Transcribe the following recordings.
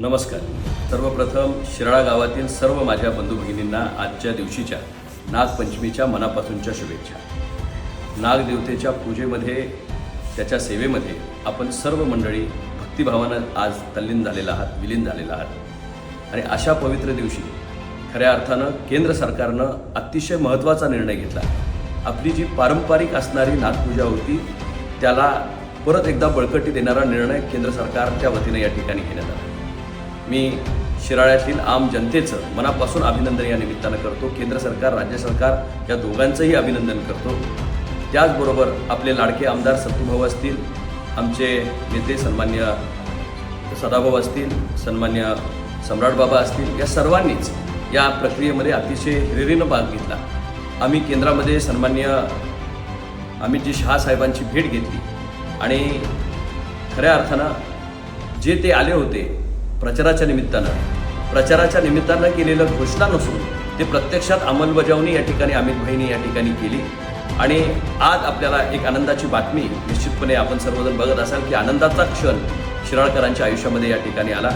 नमस्कार. सर्वप्रथम शिराळा गावातील सर्व माझ्या बंधू भगिनींना आजच्या दिवशीच्या नागपंचमीच्या मनापासूनच्या शुभेच्छा. नागदेवतेच्या पूजेमध्ये त्याच्या सेवेमध्ये आपण सर्व मंडळी भक्तिभावानं आज तल्लीन झालेला आहात विलीन झालेला आहात. आणि अशा पवित्र दिवशी खऱ्या अर्थानं केंद्र सरकारनं अतिशय महत्त्वाचा निर्णय घेतला. आपली जी पारंपरिक असणारी नागपूजा होती त्याला परत एकदा बळकटी देणारा निर्णय केंद्र सरकारच्या वतीनं या ठिकाणी घेण्यात आला. मी शिराळ्यातील आम जनतेचं मनापासून अभिनंदन या निमित्तानं करतो. केंद्र सरकार राज्य सरकार या दोघांचंही अभिनंदन करतो. त्याचबरोबर आपले लाडके आमदार सत्तूभाऊ असतील आमचे नेते सन्मान्य सदाभाऊ असतील सन्मान्य सम्राटबाबा असतील या सर्वांनीच या प्रक्रियेमध्ये अतिशय हिरिरीनं भाग घेतला. आम्ही केंद्रामध्ये सन्मान्य अमितजी शहा साहेबांची भेट घेतली आणि खऱ्या अर्थानं जे ते आले होते प्रचाराच्या निमित्तानं. प्रचाराच्या निमित्तानं केलेलं घोषणा नसून ते प्रत्यक्षात अंमलबजावणी या ठिकाणी अमित भाईंनी या ठिकाणी केली. आणि आज आपल्याला एक आनंदाची बातमी निश्चितपणे आपण सर्वजण बघत असाल की आनंदाचा क्षण शिराळकरांच्या आयुष्यामध्ये या ठिकाणी आला.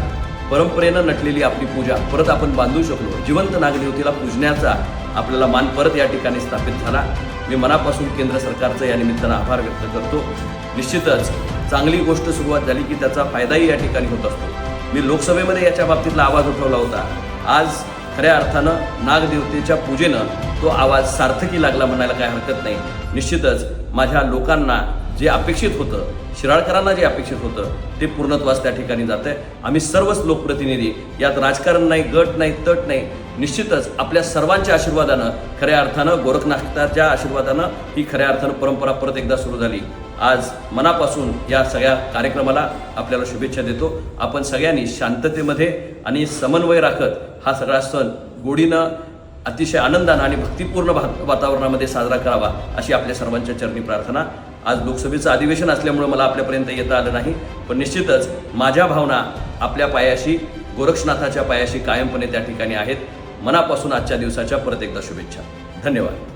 परंपरेनं नटलेली आपली पूजा परत आपण बांधू शकलो. जिवंत नागदेवतेला पूजण्याचा आपल्याला मान परत या ठिकाणी स्थापित झाला. मी मनापासून केंद्र सरकारचं या निमित्तानं आभार व्यक्त करतो. निश्चितच चांगली गोष्ट सुरुवात झाली की त्याचा फायदाही या ठिकाणी होत असतो. मी लोकसभेमध्ये याच्या बाबतीतला आवाज उठवला होता. आज खऱ्या अर्थानं नागदेवतेच्या पूजेनं तो आवाज सार्थकी लागला म्हणायला काय हरकत नाही. निश्चितच माझ्या लोकांना जे अपेक्षित होतं शिराळकरांना जे अपेक्षित होतं ते पूर्णत्वास त्या ठिकाणी जात आहे आम्ही सर्वच लोकप्रतिनिधी यात राजकारण नाही गट नाही तट नाही निश्चितच आपल्या सर्वांच्या आशीर्वादानं खऱ्या अर्थानं गोरखनाथाच्या आशीर्वादानं ही खऱ्या अर्थानं परंपरा परत एकदा सुरू झाली. आज मनापासून या सगळ्या कार्यक्रमाला आपल्याला शुभेच्छा देतो. आपण सगळ्यांनी शांततेमध्ये आणि समन्वय राखत हा सगळा सण गोडीनं अतिशय आनंदानं आणि भक्तिपूर्ण भा- वातावरणामध्ये साजरा करावा अशी आपल्या सर्वांच्या चरणी प्रार्थना आज लोकसभेचं अधिवेशन असल्यामुळं मला आपल्यापर्यंत येता आलं नाही. पण निश्चितच माझ्या भावना आपल्या पायाशी गोरक्षनाथाच्या पायाशी कायमपणे त्या ठिकाणी आहेत. मनापासून आजच्या दिवसाच्या परत एकदा शुभेच्छा. धन्यवाद.